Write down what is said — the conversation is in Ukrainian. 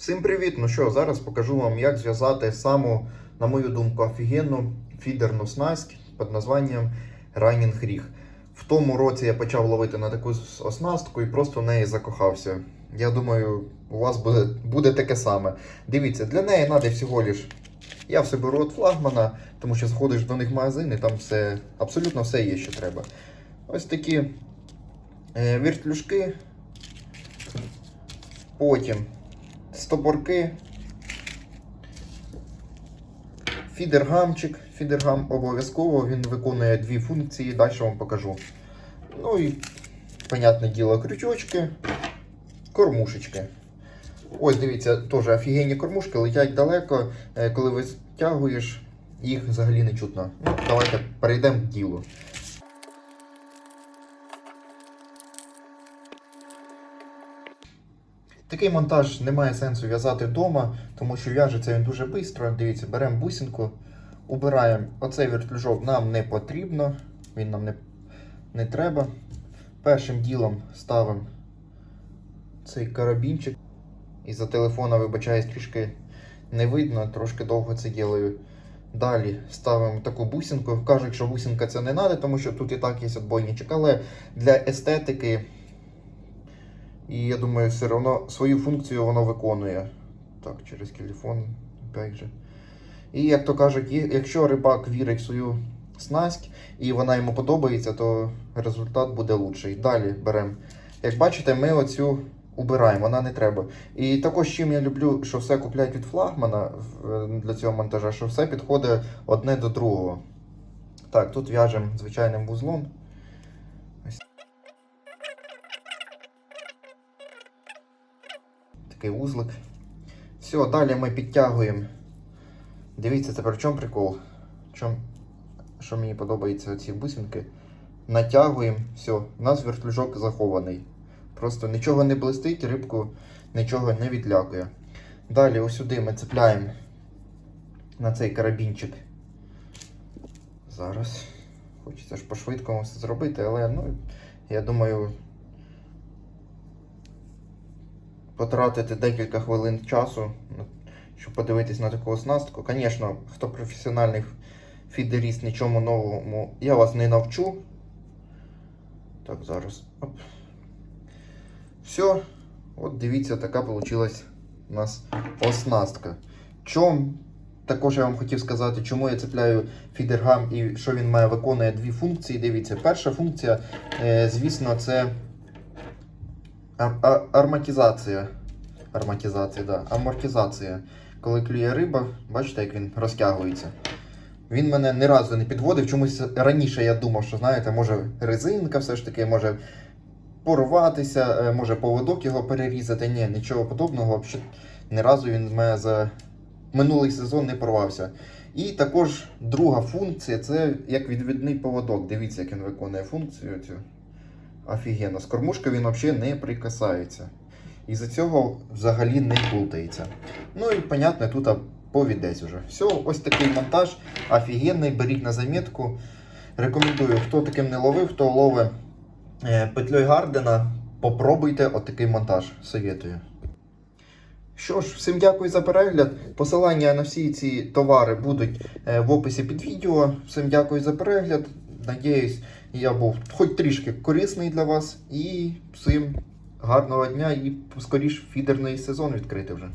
Всім привіт! Ну що, зараз покажу вам, як зв'язати саму, на мою думку, офігенну фідерну снасть під названням Running Rig. В тому році я почав ловити на таку оснастку і просто в неї закохався. Я думаю, у вас буде, буде таке саме. Дивіться, для неї треба всього лиш. Я все беру від флагмана, тому що заходиш до них в магазин і там все, абсолютно все є, що треба. Ось такі е, вертлюжки. Потім стопорки, фідергамчик. Фідергам обов'язково він виконує дві функції, далі вам покажу. Ну і, понятне діло, крючочки, кормушечки. Ось дивіться, теж офігенні кормушки летять далеко. Е, Коли витягуєш, їх взагалі не чутно. Ну, давайте перейдемо к ділу. Такий монтаж немає сенсу в'язати вдома, тому що в'яжеться він дуже швидко. Дивіться, беремо бусинку, убираємо оцей вертлюжок нам не потрібно, він нам не, не треба. Першим ділом ставимо цей карабінчик. Із-за телефона, вибачаюсь, трішки не видно, трошки довго це ділаю. Далі ставимо таку бусинку. Кажуть, що бусинка це не треба, тому що тут і так є отбойничок, але для естетики. І я думаю, все одно свою функцію воно виконує. Так, через телефон, опять же. І як то кажуть, якщо рибак вірить в свою снасть і вона йому подобається, то результат буде лучший. Далі беремо. Як бачите, ми оцю убираємо, вона не треба. І також чим я люблю, що все купляють від флагмана для цього монтажа, що все підходить одне до другого. Так, тут в'яжемо звичайним вузлом. Такий вузлик. Все, далі ми підтягуємо. Дивіться, тепер в чому прикол? В чому, що мені подобається ці бусинки. Натягуємо, все, у нас вертлюжок захований. Просто нічого не блистить, рибку нічого не відлякує. Далі ось сюди ми цепляємо на цей карабінчик. Зараз. Хочеться ж по-швидкому все зробити, але ну, я думаю, потратити декілька хвилин часу, ну, щоб подивитись на таку оснастку. Звісно, хто професіональний фідеріст, нічому новому, я вас не навчу. Так, зараз. Оп. Все. От дивіться, така вийшла у нас оснастка. Чом? Також я вам хотів сказати, чому я цепляю фідергам і що він має виконує дві функції. Дивіться, перша функція, е, звісно, це Ар- Арматизація. Арматизація, да. Амортизація. Коли клює риба, бачите, як він розтягується. Він мене ні разу не підводив. Чомусь раніше я думав, що знаєте, може резинка все ж таки, може порватися, е, може поводок його перерізати. Ні, нічого подобного. Ні разу він в мене за минулий сезон не порвався. І також друга функція це як відвідний поводок. Дивіться, як він виконує функцію цю. Офігенно. З кормушкою він взагалі не прикасається. І за цього взагалі не плутається. Ну і, понятно, тут повідець уже. Все, ось такий монтаж. Офігенний, беріть на замітку. Рекомендую, хто таким не ловив, хто ловить е, Гардена, попробуйте отакий монтаж. Советую. Що ж, всім дякую за перегляд. Посилання на всі ці товари будуть е, в описі під відео. Всім дякую за перегляд. Надіюсь, я був хоч трішки корисний для вас. І всім гарного дня і скоріш фідерний сезон відкрити вже.